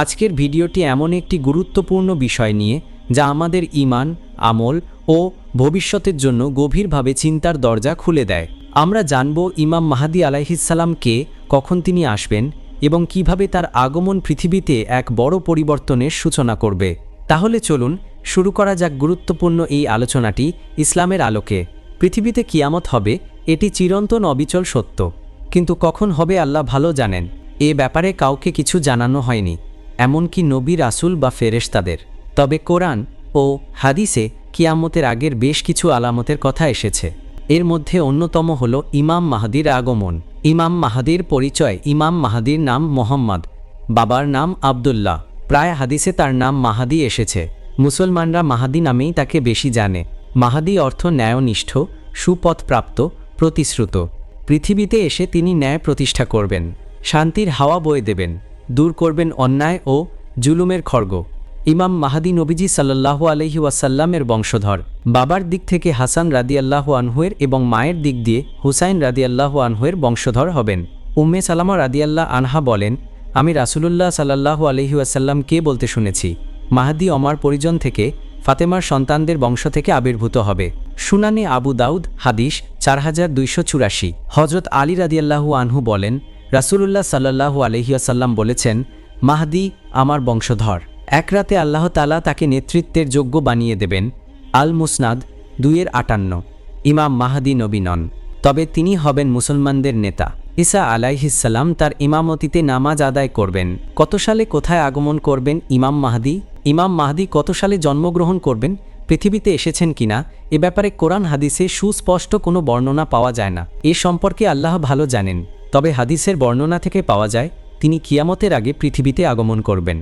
আজকের ভিডিওটি এমন একটি গুরুত্বপূর্ণ বিষয় নিয়ে, যা আমাদের ইমান আমল ও ভবিষ্যতের জন্য গভীরভাবে চিন্তার দরজা খুলে দেয়। আমরা জানব ইমাম মাহাদি আলাইহিসাল্লাম কে কখন তিনি আসবেন এবং কীভাবে তার আগমন পৃথিবীতে এক বড় পরিবর্তনের সূচনা করবে। তাহলে চলুন শুরু করা যাক গুরুত্বপূর্ণ এই আলোচনাটি ইসলামের আলোকে। পৃথিবীতে কিয়ামত হবে, এটি চিরন্তন অবিচল সত্য। কিন্তু কখন হবে আল্লাহ ভালো জানেন। এ ব্যাপারে কাউকে কিছু জানানো হয়নি। এমনকি নবী রাসুল বা ফেরেশতাদের। তবে কোরআন ও হাদিসে কিয়ামতের আগের বেশ কিছু আলামতের কথা এসেছে। এর মধ্যে অন্যতম হল ইমাম মাহাদির আগমন। ইমাম মাহাদির পরিচয় ইমাম মাহাদির নাম মোহাম্মদ। বাবার নাম আবদুল্লাহ। প্রায় হাদিসে তার নাম মাহাদি এসেছে। মুসলমানরা মাহাদি নামেই তাকে বেশি জানে। মাহাদি অর্থ ন্যায়নিষ্ঠ, সুপথপ্রাপ্ত, প্রতিশ্রুত। পৃথিবীতে এসে তিনি ন্যায় প্রতিষ্ঠা করবেন। শান্তির হাওয়া বয়ে দেবেন। দূর করবেন অন্যায় ও জুলুমের খর্গ। ইমাম মাহাদি নবীজি সাল্লাহ আলহি ওয়াসাল্লামের বংশধর। বাবার দিক থেকে হাসান রাদিয়াল্লাহু আনহুয়ের এবং মায়ের দিক দিয়ে হুসাইন রাদিয়াল্লাহু আনহুয়ের বংশধর হবেন। উম্মে সালামা রাদিয়াল্লাহ আনহা বলেন, আমি রাসুলুল্লাহ সাল্লাহু আলহি ওয়াসাল্লাম কে বলতে শুনেছি? মাহাদি অমার পরিজন থেকে ফাতেমার সন্তানদের বংশ থেকে আবির্ভূত হবে। সুনানে আবু দাউদ হাদিস চার হাজার দুইশো চুরাশি। হজরত আলী রাদিয়াল্লাহু আনহু বলেন রাসুলুল্লাহ সাল্লাহু আলহিয়াসাল্লাম বলেছেন, মাহদি আমার বংশধর। এক রাতে আল্লাহ তালা তাকে নেতৃত্বের যোগ্য বানিয়ে দেবেন। আল মুসনাদ দুইয়ের আটান্ন। ইমাম মাহাদি নবী নন। তবে তিনি হবেন মুসলমানদের নেতা। ঈসা আলাইহিসাল্লাম তার ইমামতিতে নামাজ আদায় করবেন। কত সালে কোথায় আগমন করবেন ইমাম মাহাদি? ইমাম মাহাদি কত সালে জন্মগ্রহণ করবেন? পৃথিবীতে এসেছেন কিনা এ ব্যাপারে কোরআন হাদিসে সুস্পষ্ট কোনো বর্ণনা পাওয়া যায় না। এ সম্পর্কে আল্লাহ ভালো জানেন। তবে হাদিসের বর্ণনা থেকে পাওয়া যায়, তিনি কিয়ামতের আগে পৃথিবীতে আগমন করবেন।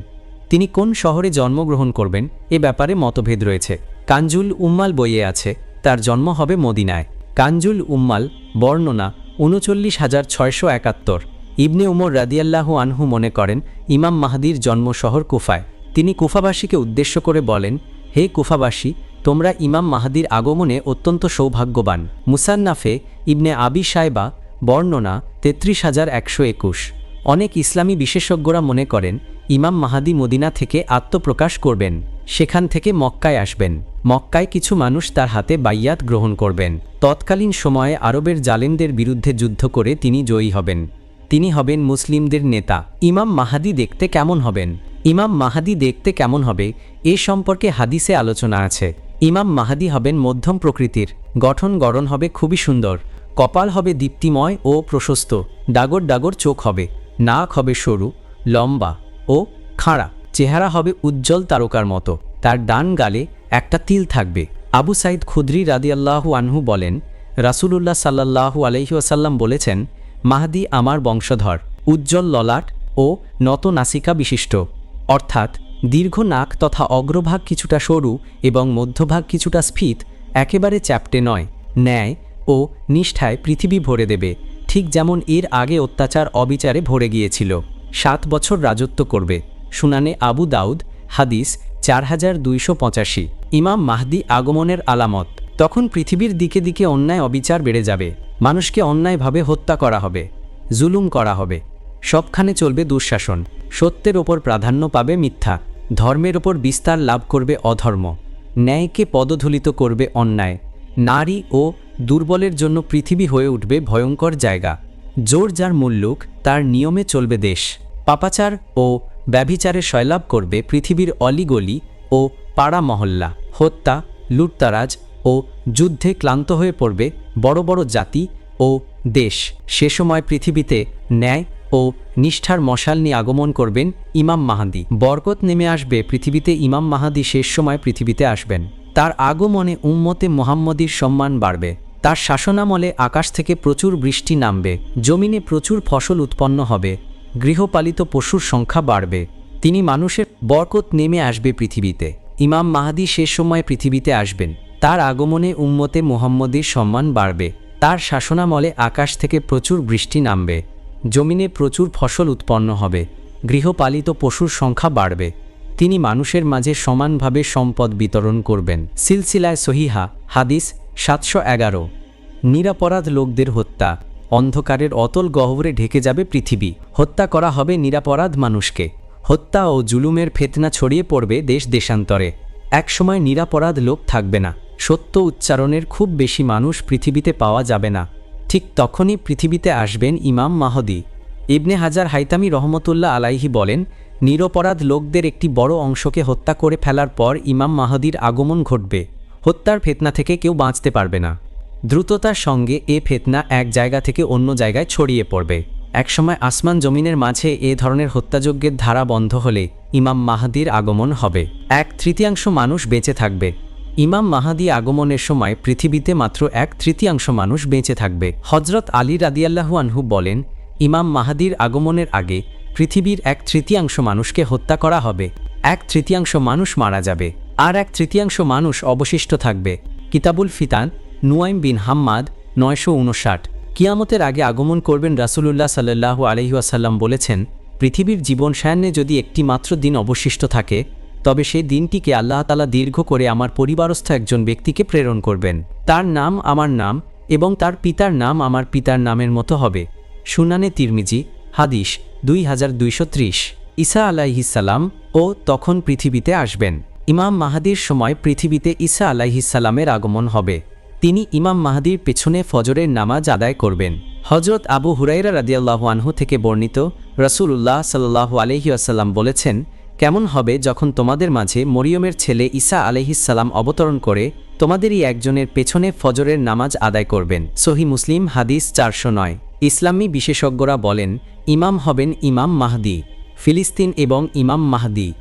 তিনি কোন শহরে জন্মগ্রহণ করবেন, এ ব্যাপারে মতভেদ রয়েছে। কাঞ্জুল উম্মাল বইয়ে আছে, তার জন্ম হবে মদিনায়। কাঞ্জুল উম্মাল, বর্ণনা, উনচল্লিশ হাজার ছয়শো একাত্তর। ইবনে উমর রাদিয়াল্লাহু আনহু মনে করেন, ইমাম মাহাদির জন্ম শহর কুফায়। তিনি কুফাবাসীকে উদ্দেশ্য করে বলেন, হে কুফাবাসী, তোমরা ইমাম মাহাদির আগমনে অত্যন্ত সৌভাগ্যবান। মুসান্নাফে ইবনে আবি সাইবা বর্ণনা তেত্রিশ হাজার একশো একুশ। অনেক ইসলামী বিশেষজ্ঞরা মনে করেন, ইমাম মাহাদি মদিনা থেকে আত্মপ্রকাশ করবেন, সেখান থেকে মক্কায় আসবেন। মক্কায় কিছু মানুষ তার হাতে বাইয়াত গ্রহণ করবেন। তৎকালীন সময়ে আরবের জালেমদের বিরুদ্ধে যুদ্ধ করে তিনি জয়ী হবেন। তিনি হবেন মুসলিমদের নেতা। ইমাম মাহাদি দেখতে কেমন হবেন? ইমাম মাহাদি দেখতে কেমন হবে? এ সম্পর্কে হাদিসে আলোচনা আছে। ইমাম মাহাদি হবেন মধ্যম প্রকৃতির। গঠন গড়ন হবে খুবই সুন্দর। কপাল হবে দীপ্তিময় ও প্রশস্ত, ডাগর ডাগর চোখ হবে, নাক হবে সরু, লম্বা ও খাঁড়া, চেহারা হবে উজ্জ্বল তারকার মতো, তার ডান গালে একটা তিল থাকবে। আবু সাইদ খুদ্রি রাদিয়াল্লাহু আনহু বলেন, রাসূলুল্লাহ সাল্লাল্লাহু আলহি ওয়াসাল্লাম বলেছেন, মাহদি আমার বংশধর, উজ্জ্বল ললাট ও নত নাসিকা বিশিষ্ট। অর্থাৎ দীর্ঘ নাক তথা অগ্রভাগ কিছুটা সরু এবং মধ্যভাগ কিছুটা স্ফীত একেবারে চ্যাপ্টে নয়। ন্যায় ও নিষ্ঠায় পৃথিবী ভরে দেবে, ঠিক যেমন এর আগে অত্যাচার অবিচারে ভরে গিয়েছিল। সাত বছর রাজত্ব করবে। শুনানে আবু দাউদ, হাদিস চার হাজার দুইশো পঁচাশি। ইমাম মাহদি আগমনের আলামত। তখন পৃথিবীর দিকে দিকে অন্যায় অবিচার বেড়ে যাবে। মানুষকে অন্যায়ভাবে হত্যা করা হবে, জুলুম করা হবে। সবখানে চলবে দুঃশাসন। সত্যের ওপর প্রাধান্য পাবে মিথ্যা। ধর্মের ওপর বিস্তার লাভ করবে অধর্ম। ন্যায়কে পদধূলিত করবে অন্যায়। নারী ও দুর্বলের জন্য পৃথিবী হয়ে উঠবে ভয়ঙ্কর জায়গা। জোর যার মুল্লুক তার নিয়মে চলবে দেশ। পাপাচার ও ব্যভিচারে শয়লাভ করবে পৃথিবীর অলিগলি ও পাড়া মহল্লা হত্যা, লুটতারাজ ও যুদ্ধে ক্লান্ত হয়ে পড়বে বড় বড় জাতি ও দেশ। সে সময় পৃথিবীতে ন্যায় ও নিষ্ঠার মশাল নিয়ে আগমন করবেন ইমাম মাহাদি। বরকত নেমে আসবে পৃথিবীতে ইমাম মাহাদি শেষ সময় পৃথিবীতে আসবেন। তার আগমনে উম্মতে মোহাম্মদীর সম্মান বাড়বে। তার শাসনামলে আকাশ থেকে প্রচুর বৃষ্টি নামবে, জমিনে প্রচুর ফসল উৎপন্ন হবে, গৃহপালিত পশুর সংখ্যা বাড়বে। তিনি মানুষের বরকত নেমে আসবে পৃথিবীতে। ইমাম মাহাদি সে সময় পৃথিবীতে আসবেন। তার আগমনে উম্মতে মোহাম্মদীর সম্মান বাড়বে। তার শাসনামলে আকাশ থেকে প্রচুর বৃষ্টি নামবে, জমিনে প্রচুর ফসল উৎপন্ন হবে, গৃহপালিত পশুর সংখ্যা বাড়বে। তিনি মানুষের মাঝে সমানভাবে সম্পদ বিতরণ করবেন। সিলসিলায় সহিহা, হাদিস সাতশো এগারো। নিরাপরাধ লোকদের হত্যা। অন্ধকারের অতল গহ্বরে ঢেকে যাবে পৃথিবী। হত্যা করা হবে নিরাপরাধ মানুষকে। হত্যা ও জুলুমের ফেতনা ছড়িয়ে পড়বে দেশ দেশান্তরে। একসময় নিরাপরাধ লোক থাকবে না। সত্য উচ্চারণের খুব বেশি মানুষ পৃথিবীতে পাওয়া যাবে না। ঠিক তখনই পৃথিবীতে আসবেন ইমাম মাহদি। ইবনে হাজার হাইতামি রহমতুল্লাহ আলাইহি বলেন নিরপরাধ লোকদের একটি বড় অংশকে হত্যা করে ফেলার পর ইমাম মাহাদির আগমন ঘটবে। হত্যার ফেতনা থেকে কেউ বাঁচতে পারবে না। দ্রুততার সঙ্গে এ ফেতনা এক জায়গা থেকে অন্য জায়গায় ছড়িয়ে পড়বে। একসময় আসমান জমিনের মাঝে এ ধরনের হত্যাযজ্ঞের ধারা বন্ধ হলে ইমাম মাহাদির আগমন হবে। এক তৃতীয়াংশ মানুষ বেঁচে থাকবে। ইমাম মাহাদি আগমনের সময় পৃথিবীতে মাত্র এক তৃতীয়াংশ মানুষ বেঁচে থাকবে। হজরত আলী রাদিয়াল্লাহু আনহু বলেন, ইমাম মাহাদির আগমনের আগে পৃথিবীর এক তৃতীয়াংশ মানুষকে হত্যা করা হবে। এক তৃতীয়াংশ মানুষ মারা যাবে। আর এক তৃতীয়াংশ মানুষ অবশিষ্ট থাকবে। কিতাবুল ফিতান, নুয়াইম বিন হাম্মাদ, নয়শো উনষাট কিয়ামতের আগে আগমন করবেন রাসূলুল্লাহ সাল্লাহু আলহিউসাল্লাম বলেছেন, পৃথিবীর জীবন সায়ান্নে যদি একটি মাত্র দিন অবশিষ্ট থাকে, তবে সেই দিনটিকে আল্লাহ তালা দীর্ঘ করে আমার পরিবারস্থ একজন ব্যক্তিকে প্রেরণ করবেন। তার নাম আমার নাম এবং তার পিতার নাম আমার পিতার নামের মতো হবে। সুনানে তিরমিজি হাদিস দুই হাজার দুইশো ত্রিশ। ঈসা আলাইহিসাল্লাম ও তখন পৃথিবীতে আসবেন। ইমাম মাহাদির সময় পৃথিবীতে ঈসা আলাইহিসাল্লামের আগমন হবে। তিনি ইমাম মাহাদির পেছনে ফজরের নামাজ আদায় করবেন। হজরত আবু হুরাইরা রাদিয়াল্লাহু আনহু থেকে বর্ণিত রসুল্লাহ সাল্লাহু আলহিউসাল্লাম বলেছেন, কেমন হবে যখন তোমাদের মাঝে মরিয়মের ছেলে ঈসা আলহিসাল্লাম অবতরণ করে, তোমাদেরই একজনের পেছনে ফজরের নামাজ আদায় করবেন। সহি মুসলিম হাদিস চারশো নয়। ইসলামী বিশেষজ্ঞরা বলেন, ইমাম হবেন ইমাম মাহদি, ফিলিস্তিন এবং ইমাম মাহদি।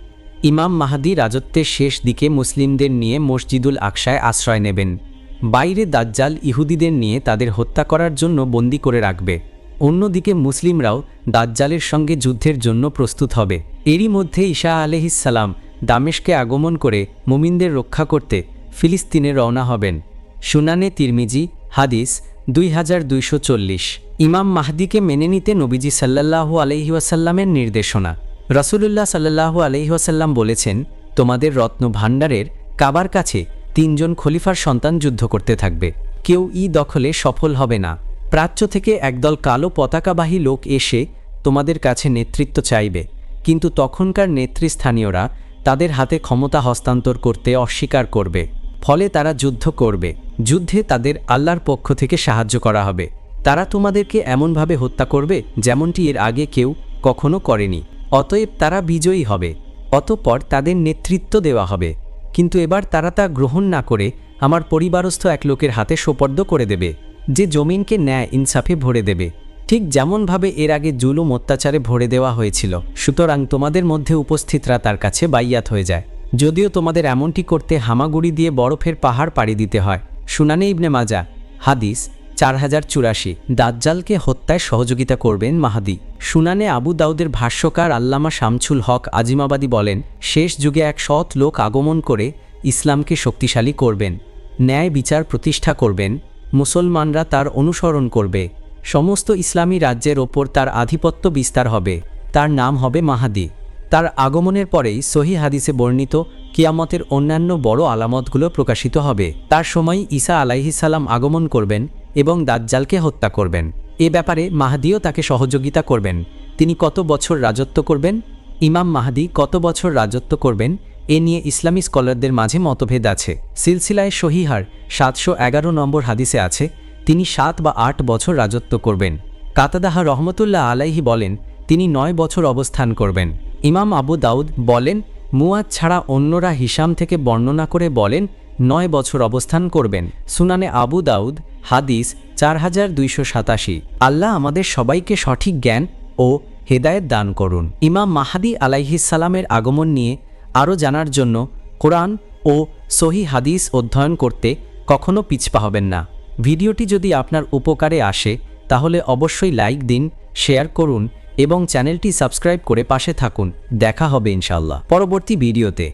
ইমাম মাহাদি রাজত্বের শেষ দিকে মুসলিমদের নিয়ে মসজিদুল আকশায় আশ্রয় নেবেন। বাইরে দাজ্জাল ইহুদিদের নিয়ে তাদের হত্যা করার জন্য বন্দি করে রাখবে। অন্যদিকে মুসলিমরাও দাজ্জালের সঙ্গে যুদ্ধের জন্য প্রস্তুত হবে। এরই মধ্যে ঈশা আলহিসাল্লাম দামেশকে আগমন করে মুমিনদের রক্ষা করতে ফিলিস্তিনে রওনা হবেন। সুনানে তিরমিজি, হাদিস দুই হাজার দুইশো চল্লিশ। ইমাম মাহদিকে মেনে নিতে নবীজি সাল্লাল্লাহু আলহিউসাল্লামের নির্দেশনা। রসুলুল্লাহ সাল্লাল্লাহু আলহিহাসাল্লাম বলেছেন, তোমাদের রত্ন ভাণ্ডারের কাবার কাছে তিনজন খলিফার সন্তান যুদ্ধ করতে থাকবে। কেউ ই দখলে সফল হবে না। প্রাচ্য থেকে একদল কালো পতাকাবাহী লোক এসে তোমাদের কাছে নেতৃত্ব চাইবে। কিন্তু তখনকার নেতৃস্থানীয়রা তাদের হাতে ক্ষমতা হস্তান্তর করতে অস্বীকার করবে। ফলে তারা যুদ্ধ করবে। যুদ্ধে তাদের আল্লাহর পক্ষ থেকে সাহায্য করা হবে। তারা তোমাদেরকে এমনভাবে হত্যা করবে, যেমনটি এর আগে কেউ কখনো করেনি। অতএব তারা বিজয়ী হবে। অতপর তাদের নেতৃত্ব দেওয়া হবে। কিন্তু এবার তারা তা গ্রহণ না করে আমার পরিবারস্থ এক লোকের হাতে সোপর্দ করে দেবে, যে জমিনকে ন্যায় ইনসাফে ভরে দেবে। ঠিক যেমনভাবে এর আগে জুলুম অত্যাচারে ভরে দেওয়া হয়েছিল, সুতরাং তোমাদের মধ্যে উপস্থিতরা তার কাছে বাইয়াত হয়ে যায়। যদিও তোমাদের এমনটি করতে হামাগুড়ি দিয়ে বরফের পাহাড় পাড়ি দিতে হয়। শুনানি ইবনে মাজা, হাদিস চার হাজার চুরাশি। দাজ্জালকে হত্যায় সহযোগিতা করবেন মাহাদি। সুনানে আবু দাউদের ভাষ্যকার আল্লামা শামছুল হক আজিমাবাদী বলেন, শেষ যুগে এক সৎ লোক আগমন করে ইসলামকে শক্তিশালী করবেন, ন্যায় বিচার প্রতিষ্ঠা করবেন, মুসলমানরা তার অনুসরণ করবে, সমস্ত ইসলামী রাজ্যের ওপর তার আধিপত্য বিস্তার হবে, তার নাম হবে মাহাদি। তার আগমনের পরেই সহি হাদিসে বর্ণিত, কিয়ামতের অন্যান্য বড় আলামতগুলো প্রকাশিত হবে। তার সময় ঈসা আলাইহিসাল্লাম আগমন করবেন এবং দাজ্জালকে হত্যা করবেন। এ ব্যাপারে মাহাদিও তাকে সহযোগিতা করবেন। তিনি কত বছর রাজত্ব করবেন? ইমাম মাহাদি কত বছর রাজত্ব করবেন? এ নিয়ে ইসলামী স্কলারদের মাঝে মতভেদ আছে। সিলসিলায় সহিহার সাতশো এগারো নম্বর হাদিসে আছে, তিনি সাত বা আট বছর রাজত্ব করবেন। কাতাদাহা রহমতুল্লাহ আলাইহি বলেন, তিনি নয় বছর অবস্থান করবেন। ইমাম আবু দাউদ বলেন মুয়াদ ছাড়া অন্যরা হিসাম থেকে বর্ণনা করে বলেন, নয় বছর অবস্থান করবেন। সুনানে আবু দাউদ, হাদিস চার হাজার দুইশো সাতাশি। আল্লাহ আমাদের সবাইকে সঠিক জ্ঞান ও হেদায়েত দান করুন। ইমাম মাহাদি আলাইহিসালামের আগমন নিয়ে আরও জানার জন্য কোরআন ও সহি হাদিস অধ্যয়ন করতে কখনো পিছপা হবেন না। ভিডিওটি যদি আপনার উপকারে আসে, তাহলে অবশ্যই লাইক দিন, শেয়ার করুন এবং চ্যানেলটি সাবস্ক্রাইব করে পাশে থাকুন। দেখা হবে ইনশাল্লাহ পরবর্তী ভিডিওতে।